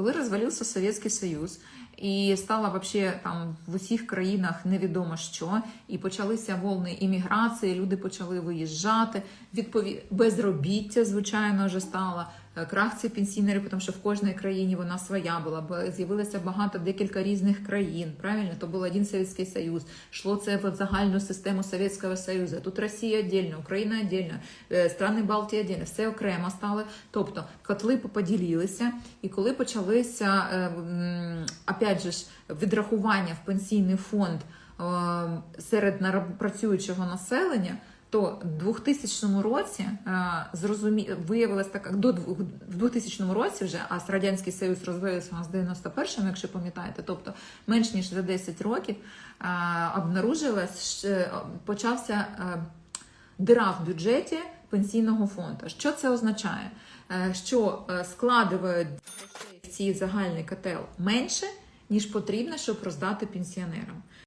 Коли розвалився Совєтський Союз і стало вообще там в усіх країнах невідомо що, і почалися волни імміграції, люди почали виїжджати. Відпові... безробіття, звичайно, вже стало. е, Крах цієї пенсійної, тому що в кожній країні вона своя була, бо з'явилося багато декілька різних країн. Правильно, то був один Совєтський Союз. Йшло це в загальну систему Совєтського Союзу. Тут Росія віддільно, Україна віддільно, е, страни Балтії віддільно, все окремо стали. Тобто котли поділилися, і коли почалися е, опять же відрахування в пенсійний фонд е, серед працюючого населення. То в 2000 році е, зрозумі... виявилось так, до в 2000 році вже, а Радянський Союз розвився у нас 91-му, якщо пам'ятаєте, тобто менш ніж за 10 років, е, е, почався дира в бюджеті пенсійного фонду. Що це означає? Що е, грошей в цій загальний котел менше, ніж потрібно, щоб роздати пенсіонерам.